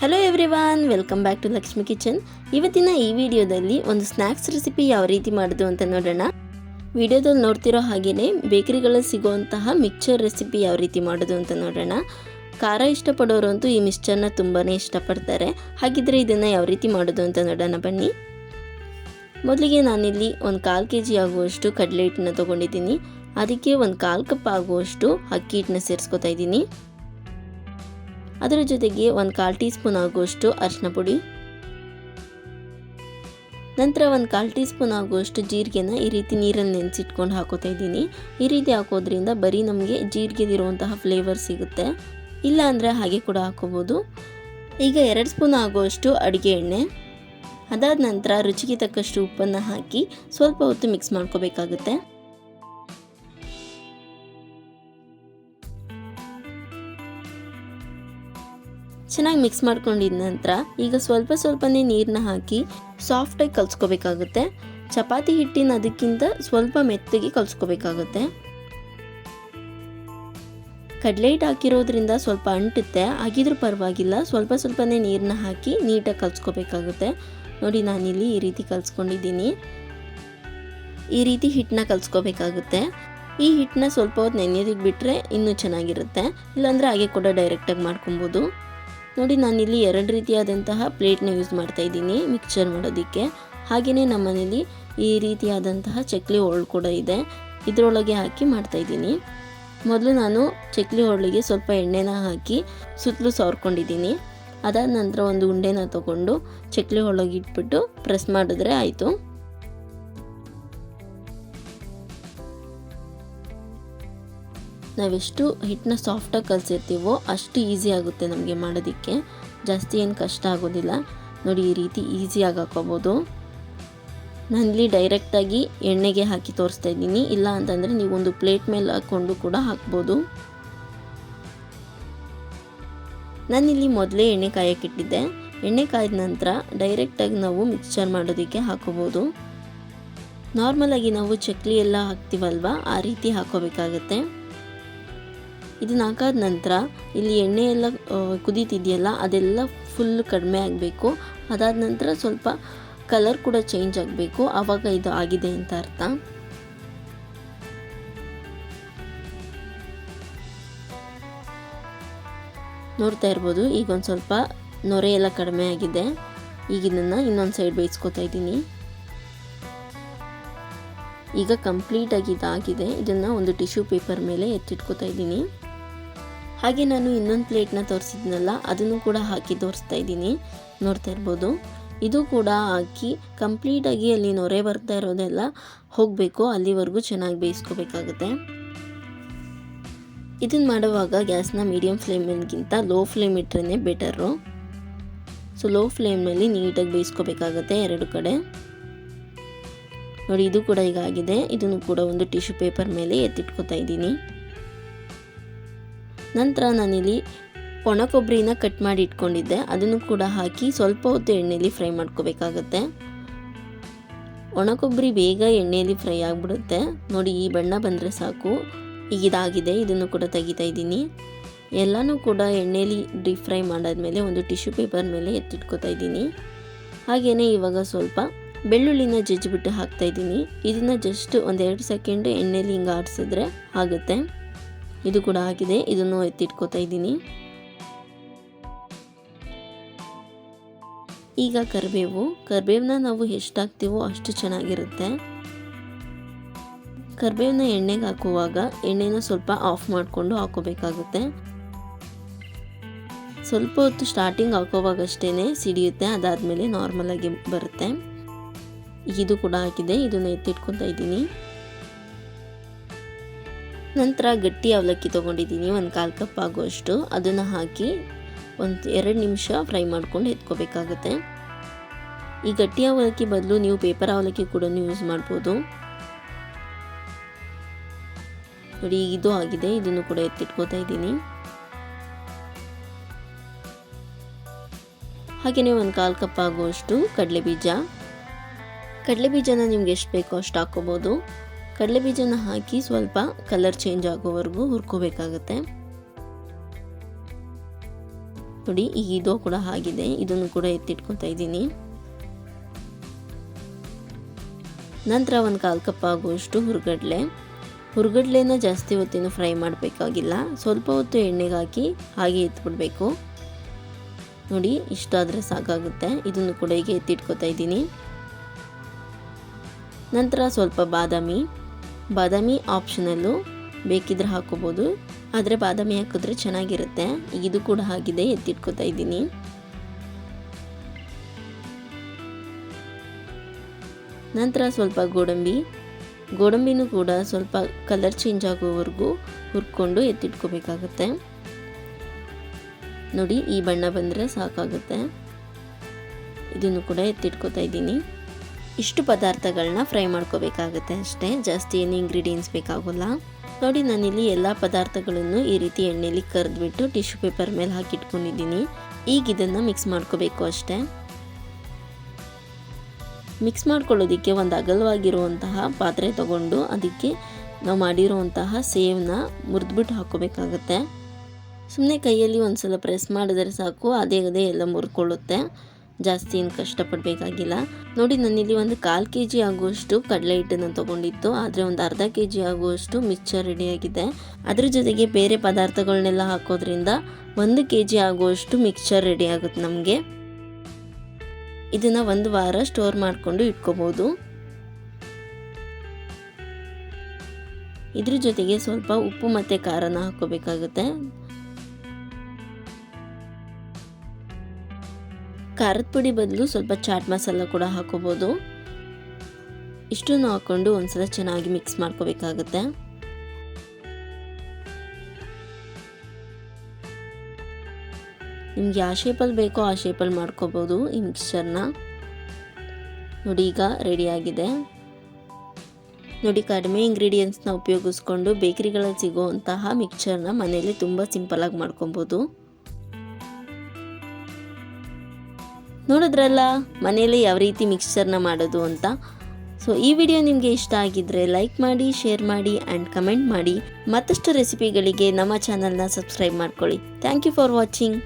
Hello everyone welcome back to Lakshmi kitchen ಇವತ್ತಿನ ಈ ವಿಡಿಯೋದಲ್ಲಿ ಒಂದು ಸ್ನ್ಯಾಕ್ಸ್ ರೆಸಿಪಿ ಯಾವ ರೀತಿ ಮಾಡೋದು ಅಂತ ನೋಡೋಣ. ವಿಡಿಯೋದಲ್ಲಿ ನೋಡ್ತಿರೋ ಹಾಗೆಯೇ ಬೇಕರಿಗಳಲ್ಲಿ ಸಿಗುವಂತಹ ಮಿಕ್ಚರ್ ರೆಸಿಪಿ ಯಾವ ರೀತಿ ಮಾಡೋದು ಅಂತ ನೋಡೋಣ. ಖಾರ ಇಷ್ಟಪಡೋರು ಅಂತೂ ಈ ಮಿಕ್ಸ್ಚರ್ನ ತುಂಬಾ ಇಷ್ಟಪಡ್ತಾರೆ. ಹಾಗಿದ್ರೆ ಇದನ್ನು ಯಾವ ರೀತಿ ಮಾಡೋದು ಅಂತ ನೋಡೋಣ ಬನ್ನಿ. ಮೊದಲಿಗೆ ನಾನಿಲ್ಲಿ ಒಂದು ಕಾಲು ಕೆ ಜಿ ಆಗುವಷ್ಟು ಕಡಲೆ ಹಿಟ್ಟನ್ನ ತೊಗೊಂಡಿದ್ದೀನಿ. ಅದಕ್ಕೆ ಒಂದು ಕಾಲು ಕಪ್ ಆಗುವಷ್ಟು ಅಕ್ಕಿ ಹಿಟ್ಟನ್ನ ಸೇರಿಸ್ಕೊತಾ ಇದ್ದೀನಿ. ಅದರ ಜೊತೆಗೆ ಒಂದು ಕಾಲು ಟೀ ಸ್ಪೂನ್ ಆಗುವಷ್ಟು ಅರಿಶಿನ ಪುಡಿ. ನಂತರ ಒಂದು ಕಾಲು ಟೀ ಸ್ಪೂನ್ ಆಗುವಷ್ಟು ಜೀರಿಗೆನ ಈ ರೀತಿ ನೀರಲ್ಲಿ ನೆನೆಸಿಟ್ಕೊಂಡು ಹಾಕೋತಾ ಇದ್ದೀನಿ. ಈ ರೀತಿ ಹಾಕೋದ್ರಿಂದ ಬರೀ ನಮಗೆ ಜೀರಿಗೆದಿರುವಂತಹ ಫ್ಲೇವರ್ ಸಿಗುತ್ತೆ. ಇಲ್ಲ ಅಂದರೆ ಹಾಗೆ ಕೂಡ ಹಾಕೋಬೋದು. ಈಗ ಎರಡು ಸ್ಪೂನ್ ಆಗುವಷ್ಟು ಅಡುಗೆ ಎಣ್ಣೆ. ಅದಾದ ನಂತರ ರುಚಿಗೆ ತಕ್ಕಷ್ಟು ಉಪ್ಪನ್ನು ಹಾಕಿ ಸ್ವಲ್ಪ ಹೊತ್ತು ಮಿಕ್ಸ್ ಮಾಡ್ಕೋಬೇಕಾಗುತ್ತೆ. ಚೆನ್ನಾಗಿ ಮಿಕ್ಸ್ ಮಾಡ್ಕೊಂಡಿದ ನಂತರ ಈಗ ಸ್ವಲ್ಪ ಸ್ವಲ್ಪನೇ ನೀರನ್ನ ಹಾಕಿ ಸಾಫ್ಟಾಗಿ ಕಲಿಸ್ಕೋಬೇಕಾಗುತ್ತೆ. ಚಪಾತಿ ಹಿಟ್ಟಿನ ಅದಕ್ಕಿಂತ ಸ್ವಲ್ಪ ಮೆತ್ತಗೆ ಕಲಿಸ್ಕೋಬೇಕಾಗುತ್ತೆ. ಕಡಲೆ ಹಿಟ್ಟು ಹಾಕಿರೋದ್ರಿಂದ ಸ್ವಲ್ಪ ಅಂಟುತ್ತೆ. ಆಗಿದ್ರೂ ಪರವಾಗಿಲ್ಲ. ಸ್ವಲ್ಪ ಸ್ವಲ್ಪನೇ ನೀರನ್ನ ಹಾಕಿ ನೀಟಾಗಿ ಕಲಿಸ್ಕೋಬೇಕಾಗುತ್ತೆ. ನೋಡಿ, ನಾನಿಲ್ಲಿ ಈ ರೀತಿ ಕಲಸ್ಕೊಂಡಿದ್ದೀನಿ. ಈ ರೀತಿ ಹಿಟ್ಟನ್ನ ಕಲಸ್ಕೋಬೇಕಾಗುತ್ತೆ. ಈ ಹಿಟ್ಟನ್ನ ಸ್ವಲ್ಪ ಹೊತ್ತು ನೆನೆಯೋದಕ್ಕೆ ಬಿಟ್ಟರೆ ಇನ್ನೂ ಚೆನ್ನಾಗಿರುತ್ತೆ. ಇಲ್ಲಾಂದರೆ ಹಾಗೆ ಕೂಡ ಡೈರೆಕ್ಟಾಗಿ ಮಾಡ್ಕೊಬೋದು. ನೋಡಿ, ನಾನಿಲ್ಲಿ ಎರಡು ರೀತಿಯಾದಂತಹ ಪ್ಲೇಟ್ನ ಯೂಸ್ ಮಾಡ್ತಾ ಇದ್ದೀನಿ ಮಿಕ್ಸ್ಚರ್ ಮಾಡೋದಕ್ಕೆ. ಹಾಗೆಯೇ ನಮ್ಮನೇಲಿ ಈ ರೀತಿಯಾದಂತಹ ಚಕ್ಲಿ ಹೋಳು ಕೂಡ ಇದೆ. ಇದರೊಳಗೆ ಹಾಕಿ ಮಾಡ್ತಾ ಇದ್ದೀನಿ. ಮೊದಲು ನಾನು ಚಕ್ಲಿ ಹೋಳಿಗೆ ಸ್ವಲ್ಪ ಎಣ್ಣೆನ ಹಾಕಿ ಸುತ್ತಲೂ ಸವರ್ಕೊಂಡಿದ್ದೀನಿ. ಅದಾದ ನಂತರ ಒಂದು ಉಂಡೆನ ತಗೊಂಡು ಚಕ್ಲಿ ಒಳಗೆ ಇಟ್ಬಿಟ್ಟು ಪ್ರೆಸ್ ಮಾಡಿದ್ರೆ ಆಯಿತು. ನಾವೆಷ್ಟು ಹಿಟ್ಟನ್ನ ಸಾಫ್ಟಾಗಿ ಕಲಿಸಿರ್ತೀವೋ ಅಷ್ಟು ಈಸಿ ಆಗುತ್ತೆ ನಮಗೆ ಮಾಡೋದಕ್ಕೆ. ಜಾಸ್ತಿ ಏನು ಕಷ್ಟ ಆಗೋದಿಲ್ಲ. ನೋಡಿ, ಈ ರೀತಿ ಈಸಿಯಾಗಿ ಹಾಕೋಬೋದು ನಾನಿಲ್ಲಿ ಡೈರೆಕ್ಟಾಗಿ ಎಣ್ಣೆಗೆ ಹಾಕಿ ತೋರಿಸ್ತಾ ಇದ್ದೀನಿ. ಇಲ್ಲ ಅಂತಂದರೆ ನೀವು ಒಂದು ಪ್ಲೇಟ್ ಮೇಲೆ ಹಾಕ್ಕೊಂಡು ಕೂಡ ಹಾಕ್ಬೋದು. ನಾನಿಲ್ಲಿ ಮೊದಲೇ ಎಣ್ಣೆ ಕಾಯಕ್ಕಿಟ್ಟಿದ್ದೆ ಎಣ್ಣೆ ಕಾಯ್ದ ನಂತರ ಡೈರೆಕ್ಟಾಗಿ ನಾವು ಮಿಕ್ಸ್ಚರ್ ಮಾಡೋದಕ್ಕೆ ಹಾಕೋಬೋದು ನಾರ್ಮಲಾಗಿ ನಾವು ಚಕ್ಲಿ ಎಲ್ಲ ಹಾಕ್ತೀವಲ್ವ, ಆ ರೀತಿ ಹಾಕೋಬೇಕಾಗತ್ತೆ ಇದನ್ನ ಹಾಕಾದ ನಂತರ ಇಲ್ಲಿ ಎಣ್ಣೆ ಎಲ್ಲ ಕುದೀತಿದೆಯಲ್ಲ, ಅದೆಲ್ಲ ಫುಲ್ ಕಡಿಮೆ ಆಗಬೇಕು. ಅದಾದ ನಂತರ ಸ್ವಲ್ಪ ಕಲರ್ ಕೂಡ ಚೇಂಜ್ ಆಗಬೇಕು. ಆವಾಗ ಇದು ಆಗಿದೆ ಅಂತ ಅರ್ಥ. ನೋಡ್ತಾ ಇರ್ಬೋದು, ಈಗ ಒಂದು ಸ್ವಲ್ಪ ನೊರೆ ಎಲ್ಲ ಕಡಿಮೆ ಆಗಿದೆ. ಈಗ ಇದನ್ನು ಇನ್ನೊಂದು ಸೈಡ್ ಬೇಯಿಸ್ಕೊತಾ ಇದ್ದೀನಿ. ಈಗ ಕಂಪ್ಲೀಟಾಗಿ ಇದಾಗಿದೆ. ಇದನ್ನು ಒಂದು ಟಿಶ್ಯೂ ಪೇಪರ್ ಮೇಲೆ ಎತ್ತಿಟ್ಕೋತಾ ಇದ್ದೀನಿ. ಹಾಗೆ ನಾನು ಇನ್ನೊಂದು ಪ್ಲೇಟ್ನ ತೋರಿಸಿದ್ನಲ್ಲ, ಅದನ್ನು ಕೂಡ ಹಾಕಿ ತೋರಿಸ್ತಾ ಇದ್ದೀನಿ. ನೋಡ್ತಾ ಇರ್ಬೋದು. ಇದು ಕೂಡ ಹಾಕಿ ಕಂಪ್ಲೀಟಾಗಿ ಅಲ್ಲಿ ನೊರೆ ಬರ್ತಾ ಇರೋದೆಲ್ಲ ಹೋಗಬೇಕು, ಅಲ್ಲಿವರೆಗೂ ಚೆನ್ನಾಗಿ ಬೇಯಿಸ್ಕೋಬೇಕಾಗುತ್ತೆ. ಇದನ್ನು ಮಾಡುವಾಗ ಗ್ಯಾಸ್ನ ಮೀಡಿಯಮ್ ಫ್ಲೇಮಿಗಿಂತ ಲೋ ಫ್ಲೇಮ್ ಇಟ್ಟರೆ ಬೆಟರು. ಸೊ, ಲೋ ಫ್ಲೇಮ್ನಲ್ಲಿ ನೀಟಾಗಿ ಬೇಯಿಸ್ಕೋಬೇಕಾಗತ್ತೆ ಎರಡು ಕಡೆ. ನೋಡಿ, ಇದು ಕೂಡ ಈಗ ಆಗಿದೆ. ಇದನ್ನು ಕೂಡ ಒಂದು ಟಿಶ್ಯೂ ಪೇಪರ್ ಮೇಲೆ ಎತ್ತಿಟ್ಕೋತಾ ಇದ್ದೀನಿ. ನಂತರ ನಾನಿಲ್ಲಿ ಒಣ ಕೊಬ್ಬರಿನ ಕಟ್ ಮಾಡಿ ಇಟ್ಕೊಂಡಿದ್ದೆ. ಅದನ್ನು ಕೂಡ ಹಾಕಿ ಸ್ವಲ್ಪ ಹೊತ್ತು ಎಣ್ಣೆಯಲ್ಲಿ ಫ್ರೈ ಮಾಡ್ಕೋಬೇಕಾಗತ್ತೆ. ಒಣ ಕೊಬ್ಬರಿ ಬೇಗ ಎಣ್ಣೆಯಲ್ಲಿ ಫ್ರೈ ಆಗಿಬಿಡುತ್ತೆ. ನೋಡಿ, ಈ ಬಣ್ಣ ಬಂದರೆ ಸಾಕು. ಈಗ ಇದಾಗಿದೆ ಇದನ್ನು ಕೂಡ ತೆಗಿತಾ ಇದ್ದೀನಿ. ಎಲ್ಲನೂ ಕೂಡ ಎಣ್ಣೆಯಲ್ಲಿ ಡೀಪ್ ಫ್ರೈ ಮಾಡಾದಮೇಲೆ ಒಂದು ಟಿಶ್ಯೂ ಪೇಪರ್ ಮೇಲೆ ಎತ್ತಿಟ್ಕೋತಾ ಇದ್ದೀನಿ. ಹಾಗೆಯೇ ಇವಾಗ ಸ್ವಲ್ಪ ಬೆಳ್ಳುಳ್ಳಿನ ಜಜ್ಜಿಬಿಟ್ಟು ಹಾಕ್ತಾ ಇದ್ದೀನಿ. ಇದನ್ನು ಜಸ್ಟ್ ಒಂದೆರಡು ಸೆಕೆಂಡ್ ಎಣ್ಣೆಯಲ್ಲಿ ಹಿಂಗೆ ಆಡಿಸಿದ್ರೆ ಆಗುತ್ತೆ. ಇದು ಕೂಡ ಆಗಿದೆ ಇದನ್ನು ಎತ್ತಿಟ್ಕೋತಾ ಇದ್ದೀನಿ. ಈಗ ಕರಿಬೇವು. ಕರಿಬೇವನ್ನ ನಾವು ಎಷ್ಟು ಹಾಕ್ತೀವೋ ಅಷ್ಟು ಚೆನ್ನಾಗಿರುತ್ತೆ. ಕರಿಬೇವನ್ನ ಎಣ್ಣೆಗೆ ಹಾಕುವಾಗ ಎಣ್ಣೆನ ಸ್ವಲ್ಪ ಆಫ್ ಮಾಡಿಕೊಂಡು ಹಾಕೋಬೇಕಾಗುತ್ತೆ. ಸ್ವಲ್ಪ ಹೊತ್ತು ಸ್ಟಾರ್ಟಿಂಗ್ ಹಾಕೋವಾಗಷ್ಟೇ ಸಿಡಿಯುತ್ತೆ. ಅದಾದಮೇಲೆ ನಾರ್ಮಲಾಗಿ ಬರುತ್ತೆ. ಇದು ಕೂಡ ಹಾಕಿದೆ. ಇದನ್ನು ಎತ್ತಿಟ್ಕೊತಾ ಇದ್ದೀನಿ. ನಂತರ ಗಟ್ಟಿ ಅವಲಕ್ಕಿ ತೊಗೊಂಡಿದ್ದೀನಿ, ಒಂದು ಕಾಲು ಕಪ್ ಆಗುವಷ್ಟು. ಅದನ್ನು ಹಾಕಿ ಒಂದು ಎರಡು ನಿಮಿಷ ಫ್ರೈ ಮಾಡ್ಕೊಂಡು ಎತ್ಕೋಬೇಕಾಗುತ್ತೆ. ಈ ಗಟ್ಟಿ ಅವಲಕ್ಕಿ ಬದಲು ನೀವು ಪೇಪರ್ ಅವಲಕ್ಕಿ ಕೂಡ ಯೂಸ್ ಮಾಡ್ಬೋದು. ನೋಡಿ, ಇದು ಆಗಿದೆ, ಇದನ್ನು ಕೂಡ ಎತ್ತಿಟ್ಕೋತಾ ಇದ್ದೀನಿ. ಹಾಗೆಯೇ ಒಂದು ಕಾಲು ಕಪ್ ಆಗುವಷ್ಟು ಕಡಲೆ ಬೀಜ ಕಡಲೆ ಬೀಜನ ನಿಮ್ಗೆ ಎಷ್ಟು ಬೇಕೋ ಅಷ್ಟು ಹಾಕೋಬೋದು ಕಡಲೆ ಬೀಜನ ಹಾಕಿ ಸ್ವಲ್ಪ ಕಲರ್ ಚೇಂಜ್ ಆಗೋವರೆಗೂ ಹುರ್ಕೋಬೇಕಾಗತ್ತೆ. ನೋಡಿ, ಈಗ ಇದು ಕೂಡ ಆಗಿದೆ. ಇದನ್ನು ಕೂಡ ಎತ್ತಿಟ್ಕೊತಾ ಇದ್ದೀನಿ. ನಂತರ ಒಂದು ಕಾಲು ಕಪ್ ಆಗುವಷ್ಟು ಹುರ್ಗಡ್ಲೆ. ಹುರ್ಗಡ್ಲೆನ ಜಾಸ್ತಿ ಹೊತ್ತಿನ ಫ್ರೈ ಮಾಡಬೇಕಾಗಿಲ್ಲ. ಸ್ವಲ್ಪ ಹೊತ್ತು ಎಣ್ಣೆಗೆ ಹಾಕಿ ಹಾಗೆ ಎತ್ಬಿಡ್ಬೇಕು. ನೋಡಿ, ಇಷ್ಟಾದರೆ ಸಾಕಾಗುತ್ತೆ. ಇದನ್ನು ಕೂಡ ಈಗ ಎತ್ತಿಟ್ಕೊತಾ ಇದ್ದೀನಿ. ನಂತರ ಸ್ವಲ್ಪ ಬಾದಾಮಿ. ಬಾದಾಮಿ ಆಪ್ಷನಲ್ಲು ಬೇಕಿದ್ರೆ ಹಾಕೋಬೋದು. ಆದರೆ ಬಾದಾಮಿ ಹಾಕಿದ್ರೆ ಚೆನ್ನಾಗಿರುತ್ತೆ. ಇದು ಕೂಡ ಆಗಿದೆ ಎತ್ತಿಟ್ಕೊತಾ ಇದ್ದೀನಿ. ನಂತರ ಸ್ವಲ್ಪ ಗೋಡಂಬಿ. ಗೋಡಂಬಿನೂ ಕೂಡ ಸ್ವಲ್ಪ ಕಲರ್ ಚೇಂಜ್ ಆಗೋವರೆಗೂ ಹುರ್ಕೊಂಡು ಎತ್ತಿಟ್ಕೋಬೇಕಾಗತ್ತೆ. ನೋಡಿ, ಈ ಬಣ್ಣ ಬಂದರೆ ಸಾಕಾಗುತ್ತೆ. ಇದನ್ನು ಕೂಡ ಎತ್ತಿಟ್ಕೋತಾ ಇದ್ದೀನಿ. ಇಷ್ಟು ಪದಾರ್ಥಗಳನ್ನ ಫ್ರೈ ಮಾಡ್ಕೋಬೇಕಾಗುತ್ತೆ ಅಷ್ಟೇ. ಜಾಸ್ತಿ ಏನು ಇಂಗ್ರೀಡಿಯೆಂಟ್ಸ್ ಬೇಕಾಗೋಲ್ಲ. ನೋಡಿ, ನಾನಿಲ್ಲಿ ಎಲ್ಲ ಪದಾರ್ಥಗಳನ್ನು ಈ ರೀತಿ ಎಣ್ಣೆಲಿ ಕರೆದ್ಬಿಟ್ಟು ಟಿಶ್ಯೂ ಪೇಪರ್ ಮೇಲೆ ಹಾಕಿಟ್ಕೊಂಡಿದ್ದೀನಿ. ಈಗ ಇದನ್ನು ಮಿಕ್ಸ್ ಮಾಡ್ಕೋಬೇಕು ಅಷ್ಟೇ. ಮಿಕ್ಸ್ ಮಾಡ್ಕೊಳ್ಳೋದಕ್ಕೆ ಒಂದು ಅಗಲವಾಗಿರುವಂತಹ ಪಾತ್ರೆ ತಗೊಂಡು ಅದಕ್ಕೆ ನಾವು ಮಾಡಿರುವಂತಹ ಸೇವ್ನ ಮುರಿದ್ಬಿಟ್ಟು ಹಾಕೋಬೇಕಾಗತ್ತೆ ಸುಮ್ಮನೆ ಕೈಯಲ್ಲಿ ಒಂದು ಸಲ ಪ್ರೆಸ್ ಮಾಡಿದರೆ ಸಾಕು, ಅದೇ ಅದೇ ಎಲ್ಲ ಮುರ್ಕೊಳ್ಳುತ್ತೆ ಜಾಸ್ತಿ ಏನು ಕಷ್ಟಪಡಬೇಕಾಗಿಲ್ಲ. ನೋಡಿ, ನಾನಿಲ್ಲಿ ಒಂದು ಕಾಲು ಕೆ ಜಿ ಆಗುವಷ್ಟು ಕಡಲೆ ಹಿಟ್ಟನ್ನು ತೊಗೊಂಡಿತ್ತು ಆದರೆ ಒಂದು ಅರ್ಧ ಕೆ ಜಿ ಆಗುವಷ್ಟು ಮಿಕ್ಸರ್ ರೆಡಿಯಾಗಿದೆ. ಅದ್ರ ಜೊತೆಗೆ ಬೇರೆ ಪದಾರ್ಥಗಳನ್ನೆಲ್ಲ ಹಾಕೋದ್ರಿಂದ ಒಂದು ಕೆ ಜಿ ಆಗುವಷ್ಟು ಮಿಕ್ಸರ್ ರೆಡಿ ಆಗುತ್ತೆ ನಮಗೆ. ಇದನ್ನು ಒಂದು ವಾರ ಸ್ಟೋರ್ ಮಾಡಿಕೊಂಡು ಇಟ್ಕೋಬೋದು. ಇದ್ರ ಜೊತೆಗೆ ಸ್ವಲ್ಪ ಉಪ್ಪು ಮತ್ತು ಖಾರನ ಹಾಕೋಬೇಕಾಗುತ್ತೆ. ಖಾರದ ಪುಡಿ ಬದಲು ಸ್ವಲ್ಪ ಚಾಟ್ ಮಸಾಲ ಕೂಡ ಹಾಕೋಬೋದು. ಇಷ್ಟನ್ನು ಹಾಕ್ಕೊಂಡು ಒಂದ್ಸಲ ಚೆನ್ನಾಗಿ ಮಿಕ್ಸ್ ಮಾಡ್ಕೋಬೇಕಾಗುತ್ತೆ. ನಿಮ್ಗೆ ಯಾವ ಶೇಪಲ್ಲಿ ಬೇಕೋ ಆ ಶೇಪಲ್ಲಿ ಮಾಡ್ಕೋಬೋದು ಈ ಮಿಕ್ಸ್ಚರ್ನ ನೋಡಿ, ಈಗ ರೆಡಿಯಾಗಿದೆ ನೋಡಿ, ಕಡಿಮೆ ಇಂಗ್ರೀಡಿಯೆಂಟ್ಸ್ನ ಉಪಯೋಗಿಸ್ಕೊಂಡು ಬೇಕ್ರಿಗಳಲ್ಲಿ ಸಿಗೋವಂತಹ ಮಿಕ್ಸ್ಚರ್ನ ಮನೆಯಲ್ಲಿ ತುಂಬ ಸಿಂಪಲಾಗಿ ಮಾಡ್ಕೊಬೋದು. ನೋಡಿದ್ರಲ್ಲ, ಮನೆಯಲ್ಲಿ ಯಾವ ರೀತಿ ಮಿಕ್ಸ್ಚರ್ನ ಮಾಡೋದು ಅಂತ? ಸೊ ಈ ವಿಡಿಯೋ ನಿಮಗೆ ಇಷ್ಟ ಆಗಿದ್ರೆ ಲೈಕ್ ಮಾಡಿ ಶೇರ್ ಮಾಡಿ ಆ್ಯಂಡ್ ಕಮೆಂಟ್ ಮಾಡಿ. ಮತ್ತಷ್ಟು ರೆಸಿಪಿಗಳಿಗೆ ನಮ್ಮ ಚಾನಲ್ನ ಸಬ್ಸ್ಕ್ರೈಬ್ ಮಾಡ್ಕೊಳ್ಳಿ. Thank you for watching